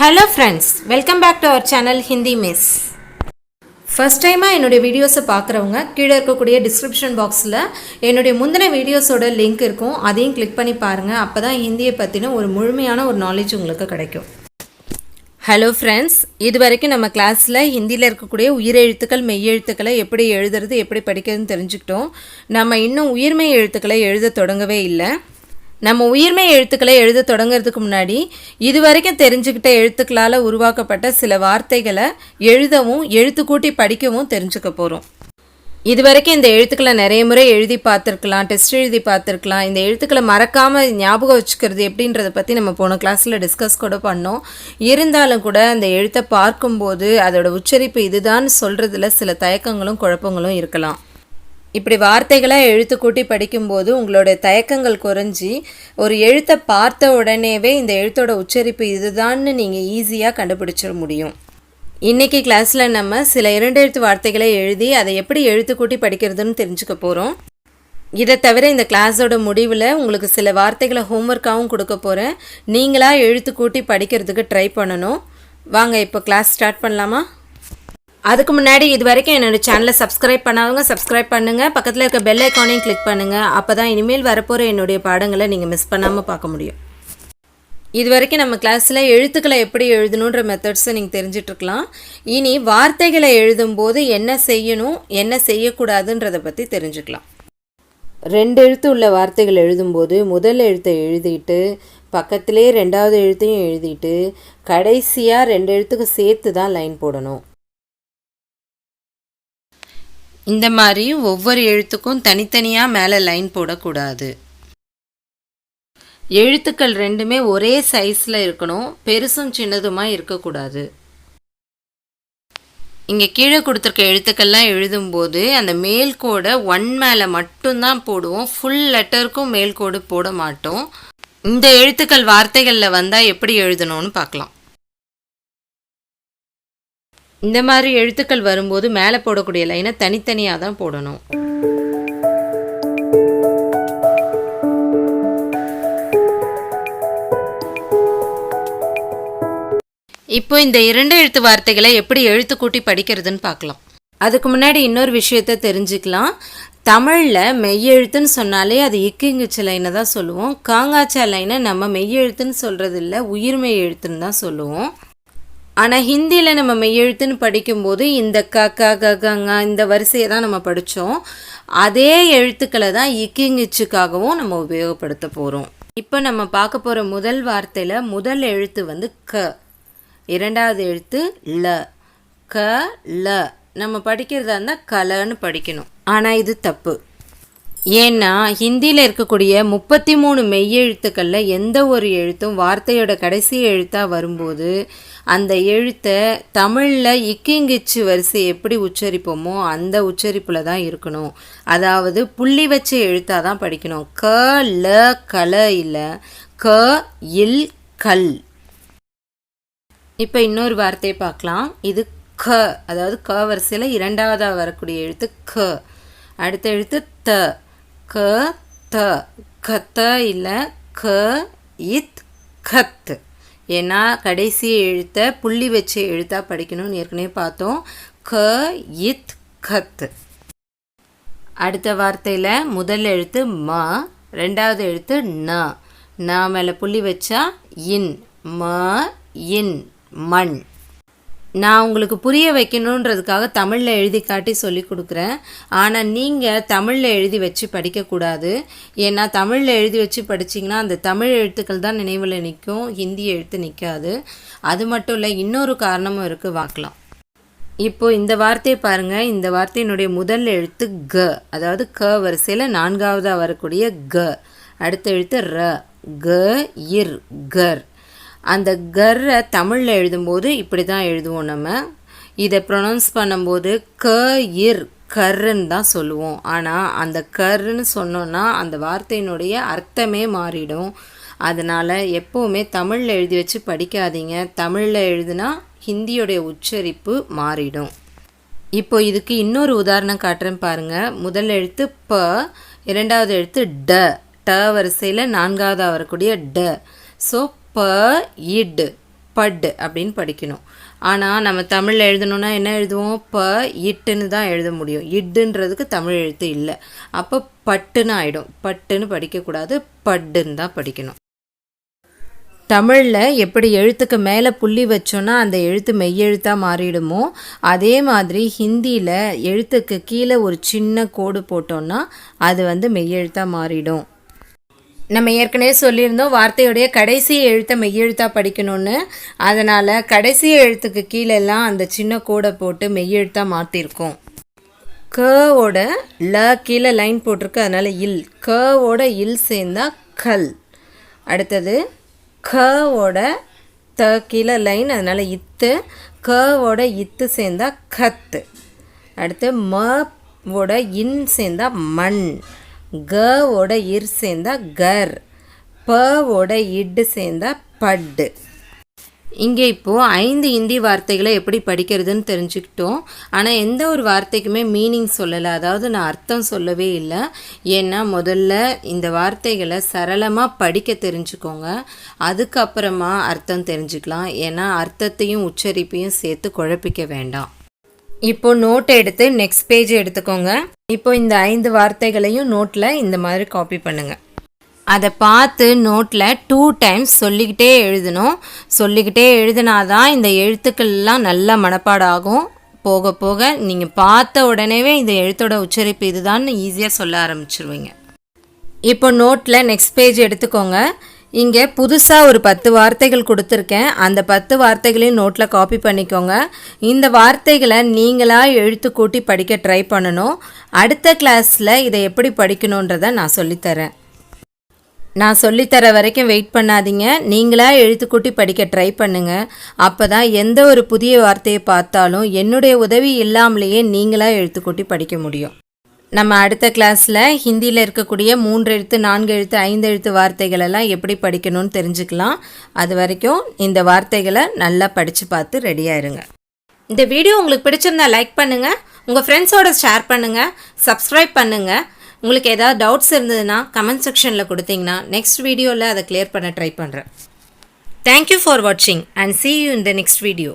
Hello friends welcome back to our channel Hindi miss first டைமாக என்னுடைய வீடியோஸை பார்க்குறவங்க கீழே இருக்கக்கூடிய டிஸ்கிரிப்ஷன் பாக்ஸில் என்னுடைய முந்தின வீடியோஸோட லிங்க் இருக்கும். அதையும் கிளிக் பண்ணி பாருங்கள் அப்போ தான் ஹிந்தியை பற்றின ஒரு முழுமையான ஒரு நாலேஜ் உங்களுக்கு கிடைக்கும். ஹலோ ஃப்ரெண்ட்ஸ் இது வரைக்கும் நம்ம கிளாஸில் ஹிந்தியில் இருக்கக்கூடிய உயிரெழுத்துக்கள் மெய்யெழுத்துக்களை எப்படி எழுதுறது எப்படி படிக்கிறதுன்னு தெரிஞ்சுக்கிட்டோம். நம்ம இன்னும் உயிர்மெய் எழுத்துக்களை எழுத தொடங்கவே இல்லை. நம்ம உயிர்மெய் எழுத்துக்களை எழுத தொடங்குறதுக்கு முன்னாடி இது வரைக்கும் தெரிஞ்சுக்கிட்ட எழுத்துக்களால் உருவாக்கப்பட்ட சில வார்த்தைகளை எழுதவும் எழுத்து கூட்டி படிக்கவும் தெரிஞ்சுக்க போகிறோம் இது வரைக்கும் இந்த எழுத்துக்களை நிறைய முறை எழுதி பார்த்துருக்கலாம் டெஸ்ட் எழுதி பார்த்துருக்கலாம். இந்த எழுத்துக்களை மறக்காமல் ஞாபகம் வச்சுக்கிறது எப்படின்றத பற்றி நம்ம போன கிளாஸில் டிஸ்கஸ் கூட பண்ணோம். இருந்தாலும் கூட அந்த எழுத்தை பார்க்கும்போது அதோட உச்சரிப்பு இதுதான் சொல்கிறதுல சில தயக்கங்களும் குழப்பங்களும் இருக்கலாம். இப்படி வார்த்தைகளாக எழுத்து கூட்டி படிக்கும்போது உங்களோட தயக்கங்கள் குறைஞ்சி ஒரு எழுத்தை பார்த்த உடனேவே இந்த எழுத்தோட உச்சரிப்பு இதுதான்னு நீங்கள் ஈஸியாக கண்டுபிடிச்சிட முடியும். இன்றைக்கி கிளாஸில் நம்ம சில இரண்டு எழுத்து வார்த்தைகளை எழுதி அதை எப்படி எழுத்து கூட்டி படிக்கிறதுன்னு தெரிஞ்சுக்க போகிறோம் இதை தவிர இந்த கிளாஸோட முடிவில் உங்களுக்கு சில வார்த்தைகளை ஹோம்ஒர்க்காகவும் கொடுக்க போகிறேன் நீங்களாக எழுத்து கூட்டி படிக்கிறதுக்கு ட்ரை பண்ணணும். வாங்க இப்போ கிளாஸ் ஸ்டார்ட் பண்ணலாமா? அதுக்கு முன்னாடி இது வரைக்கும் என்னோட சேனலை சப்ஸ்கிரைப் பண்ணாதவங்க சப்ஸ்கிரைப் பண்ணுங்கள் பக்கத்தில் இருக்க பெல் ஐக்கானையும் கிளிக் பண்ணுங்கள் அப்போ தான் இனிமேல் வரப்போகிற என்னுடைய பாடங்களை நீங்கள் மிஸ் பண்ணாமல் பார்க்க முடியும். இது வரைக்கும் நம்ம கிளாஸில் எழுத்துக்களை எப்படி எழுதணுன்ற மெத்தட்ஸை நீங்கள் தெரிஞ்சிட்ருக்கலாம். இனி வார்த்தைகளை எழுதும்போது என்ன செய்யணும் என்ன செய்யக்கூடாதுன்றதை பற்றி தெரிஞ்சுக்கலாம். ரெண்டு எழுத்து உள்ள வார்த்தைகள் எழுதும்போது முதல் எழுத்தை எழுதிட்டு பக்கத்திலே ரெண்டாவது எழுத்தையும் எழுதிட்டு கடைசியாக ரெண்டு எழுத்துக்கு சேர்த்து தான் லைன் போடணும். இந்த மாதிரி ஒவ்வொரு எழுத்துக்கும் தனித்தனியாக மேலே லைன் போடக்கூடாது. எழுத்துக்கள் ரெண்டுமே ஒரே சைஸில் இருக்கணும். பெருசும் சின்னதுமாக இருக்கக்கூடாது. இங்கே கீழே கொடுத்துருக்க எழுத்துக்கள்லாம் எழுதும்போது அந்த மேல் கோடை ஒன் மேலே மட்டும்தான் போடுவோம். ஃபுல் லெட்டருக்கும் மேல் கோடு போட மாட்டோம். இந்த எழுத்துக்கள் வார்த்தைகளில் வந்தால் எப்படி எழுதணும்னு பார்க்கலாம். இந்த மாதிரி எழுத்துக்கள் வரும்போது மேலே போடக்கூடிய லைனை தனித்தனியாக தான் போடணும். இப்போ இந்த இரண்டு எழுத்து வார்த்தைகளை எப்படி எழுத்து கூட்டி படிக்கிறதுன்னு பார்க்கலாம். அதுக்கு முன்னாடி இன்னொரு விஷயத்த தெரிஞ்சுக்கலாம். தமிழில் மெய்யெழுத்துன்னு சொன்னாலே அது இக்குங்கிச்ச லைனை தான் சொல்லுவோம். காங்காச்சா லைனை நம்ம மெய்யெழுத்துன்னு சொல்கிறது இல்லை உயிர்மெய் எழுத்துன்னு தான் சொல்லுவோம். ஆனால் ஹிந்தியில் நம்ம மெய்யெழுத்துன்னு படிக்கும்போது இந்த க க க கங்க இந்த வரிசையை தான் நம்ம படித்தோம் அதே எழுத்துக்களை தான் இக்கிங்கிச்சுக்காகவும் நம்ம உபயோகப்படுத்த போகிறோம் இப்போ நம்ம பார்க்க போகிற முதல் வார்த்தையில் முதல் எழுத்து வந்து க. இரண்டாவது எழுத்து ல. க ல. நம்ம படிக்கிறதா இருந்தால் கலன்னு படிக்கணும். ஆனால் இது தப்பு. ஏன்னா ஹிந்தியில் இருக்கக்கூடிய முப்பத்தி மூணு மெய்யெழுத்துக்களில் எந்த ஒரு எழுத்தும் வார்த்தையோட கடைசி எழுத்தாக வரும்போது அந்த எழுத்தை தமிழில் இக்கிங்கிச்சு வரிசை எப்படி உச்சரிப்போமோ அந்த உச்சரிப்பில் தான் இருக்கணும். அதாவது புள்ளி வச்ச எழுத்தாக தான் படிக்கணும். க ல கல இல்லை. க இல் கல். இப்போ இன்னொரு வார்த்தையை பார்க்கலாம். இது க அதாவது க வரிசையில் இரண்டாவதாக வரக்கூடிய எழுத்து க. அடுத்த எழுத்து த. க த கத்த இல்லை க இத் கத். ஏன்னா கடைசி எழுத்தை புள்ளி வச்சு எழுத்தாக படிக்கணும்னு ஏற்கனவே பார்த்தோம். க இத் கத். அடுத்த வார்த்தையில் முதல் எழுத்து ம ரெண்டாவது எழுத்து ந. ந மேலே புள்ளி வச்சா இன் ம இன் மண். நான் உங்களுக்கு புரிய வைக்கணுன்றதுக்காக தமிழில் எழுதி காட்டி சொல்லி கொடுக்குறேன். ஆனால் நீங்கள் தமிழில் எழுதி வச்சு படிக்கக்கூடாது. ஏன்னா தமிழில் எழுதி வச்சு படிச்சிங்கன்னா அந்த தமிழ் எழுத்துக்கள் தான் நினைவில் நிற்கும். ஹிந்தி எழுத்து நிற்காது. அது மட்டும் இல்லை இன்னொரு காரணமும் இருக்குது பார்க்கலாம். இப்போது இந்த வார்த்தையை பாருங்கள் இந்த வார்த்தையினுடைய முதல் எழுத்து க. அதாவது க வரிசையில் நான்காவதாக வரக்கூடிய க. அடுத்த எழுத்து ர. க இர் கர். அந்த கர்ரை தமிழில் எழுதும்போது இப்படி தான் எழுதுவோம் நம்ம. இதை ப்ரொனவுன்ஸ் பண்ணும்போது க இர் கர்ன்னு தான் சொல்லுவோம். ஆனால் அந்த கர்ன்னு சொன்னோன்னா அந்த வார்த்தையினுடைய அர்த்தமே மாறிடும். அதனால் எப்போவுமே தமிழில் எழுதி வச்சு படிக்காதீங்க. தமிழில் எழுதுனா ஹிந்தியோடைய உச்சரிப்பு மாறிடும். இப்போ இதுக்கு இன்னொரு உதாரணம் காட்டுறேன் பாருங்கள் முதல் எழுத்து ப இரண்டாவது எழுத்து ட. ட வரிசையில் நான்காவது வரக்கூடிய ட. ஸோ ப இட் பட் அப்படின்னு படிக்கணும். ஆனால் நம்ம தமிழில் எழுதணும்னா என்ன எழுதுவோம்? ப இட்டுன்னு தான் எழுத முடியும். இட்டுன்றதுக்கு தமிழ் எழுத்து இல்லை. அப்போ பட்டுன்னு ஆகிடும் பட்டுன்னு படிக்கக்கூடாது. பட்டுன்னு தான் படிக்கணும். தமிழில் எப்படி எழுத்துக்கு மேலே புள்ளி வச்சோன்னா அந்த எழுத்து மெய்யெழுத்தாக மாறிடுமோ அதே மாதிரி ஹிந்தியில் எழுத்துக்கு கீழே ஒரு சின்ன கோடு போட்டோன்னா அது வந்து மெய்யெழுத்தாக மாறிடும். நம்ம ஏற்கனவே சொல்லியிருந்தோம் வார்த்தையுடைய கடைசி எழுத்தை மெய்யெழுத்தாக படிக்கணும்னு. அதனால் கடைசி எழுத்துக்கு கீழெல்லாம் அந்த சின்ன கோடை போட்டு மெய்யெழுத்தாக மாற்றிருக்கோம் கவோட ல கீழே லைன் போட்டிருக்கு அதனால் இல். கவோட இல் சேர்ந்தால் கல். அடுத்தது கவோட த கீழே லைன் அதனால் இத்து. கவோட இத்து சேர்ந்தால் கத்து. அடுத்து ம ஓட இன் சேர்ந்தால் மண். கவோட இர் சேர்ந்தா கர் பவோட இட்டு சேர்ந்தா பட்டு. இங்கே இப்போது ஐந்து இந்தி வார்த்தைகளை எப்படி படிக்கிறதுன்னு தெரிஞ்சுக்கிட்டோம். ஆனால் எந்த ஒரு வார்த்தைக்குமே மீனிங் சொல்லலை. அதாவது நான் அர்த்தம் சொல்லவே இல்லை. ஏன்னா முதல்ல இந்த வார்த்தைகளை சரளமாக படிக்க தெரிஞ்சுக்கோங்க. அதுக்கப்புறமா அர்த்தம் தெரிஞ்சுக்கலாம். ஏன்னா அர்த்தத்தையும் உச்சரிப்பையும் சேர்த்து குழப்பிக்க வேண்டாம். இப்போது நோட் எடுத்து நெக்ஸ்ட் பேஜ் எடுத்துக்கோங்க. இப்போ இந்த ஐந்து வார்த்தைகளையும் நோட்டில் இந்த மாதிரி காப்பி பண்ணுங்கள் அதை பார்த்து நோட்டில் டூ டைம்ஸ் சொல்லிக்கிட்டே எழுதணும். சொல்லிக்கிட்டே எழுதினாதான் இந்த எழுத்துக்கள்லாம் நல்லா மனப்பாடம் ஆகும் போக போக நீங்கள் பார்த்த உடனேவே இந்த எழுத்தோட உச்சரிப்பு இதுதான்னு ஈஸியாக சொல்ல ஆரம்பிச்சிருவீங்க. இப்போ நோட்டில் நெக்ஸ்ட் பேஜ் எடுத்துக்கோங்க. இங்கே புதுசாக ஒரு பத்து வார்த்தைகள் கொடுத்துருக்கேன். அந்த பத்து வார்த்தைகளையும் நோட்டில் காப்பி பண்ணிக்கோங்க. இந்த வார்த்தைகளை நீங்களாக எழுத்து கூட்டி படிக்க ட்ரை பண்ணணும். அடுத்த கிளாஸில் இதை எப்படி படிக்கணுன்றதை நான் சொல்லித்தரேன். நான் சொல்லித்தர வரைக்கும் வெயிட் பண்ணாதீங்க. நீங்களாக எழுத்துக்கூட்டி படிக்க ட்ரை பண்ணுங்கள் அப்போ தான் எந்த ஒரு புதிய வார்த்தையை பார்த்தாலும் என்னுடைய உதவி இல்லாமலேயே நீங்களாக எழுத்துக்கூட்டி படிக்க முடியும். நம்ம அடுத்த கிளாஸில் ஹிந்தியில் இருக்கக்கூடிய மூன்று எழுத்து நான்கு எழுத்து ஐந்து எழுத்து வார்த்தைகள் எல்லாம் எப்படி படிக்கணும்னு தெரிஞ்சுக்கலாம். அது வரைக்கும் இந்த வார்த்தைகளை நல்லா படித்து பார்த்து ரெடியாக இருங்க. இந்த வீடியோ உங்களுக்கு பிடிச்சிருந்தா லைக் பண்ணுங்கள் உங்கள் ஃப்ரெண்ட்ஸோட ஷேர் பண்ணுங்கள் சப்ஸ்கிரைப் பண்ணுங்கள் உங்களுக்கு ஏதாவது டவுட்ஸ் இருந்ததுன்னா கமெண்ட் செக்ஷனில் கொடுத்தீங்கன்னா நெக்ஸ்ட் வீடியோவில் அதை கிளியர் பண்ண ட்ரை பண்ணுறேன் தேங்க்யூ ஃபார் வாட்சிங் and see you in the next video